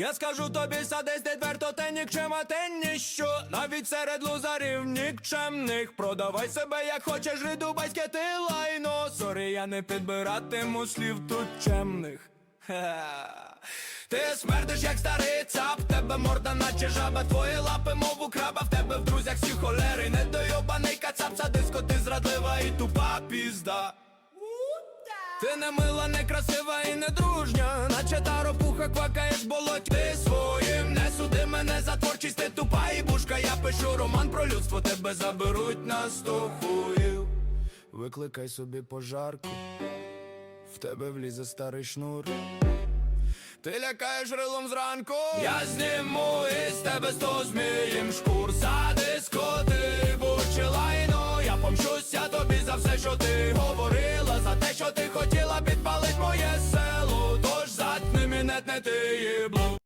Я скажу тобі, садись відверто, ти нікчема, ти ніщо Навіть серед лузарів нікчемних. Продавай себе як хочеш, жри дубайське ти лайно. Сорі, я не підбиратиму слів тут чемних. Ти смердиш, як старий цап, тебе морда, наче жаба, твої лапи, мову краба, в тебе в друзях всі холери, недойобаний кацап, садиско, ти зрадлива і тупа пізда. Ти не мила, не красива і не дружня, наче та ропуха квакає мене за творчість, ти тупа і бушка. Я пишу роман про людство, тебе заберуть на сто хуїв. Викликай собі пожарку, в тебе влізе старий шнур. Ти лякаєш рилом зранку, я зніму із тебе сто зміїм шкур Садиско, ти бучі лайно Я помщуся тобі за все, що ти говорила За те, що ти хотіла підпалить моє село Тож заткни мінет, не ти їбло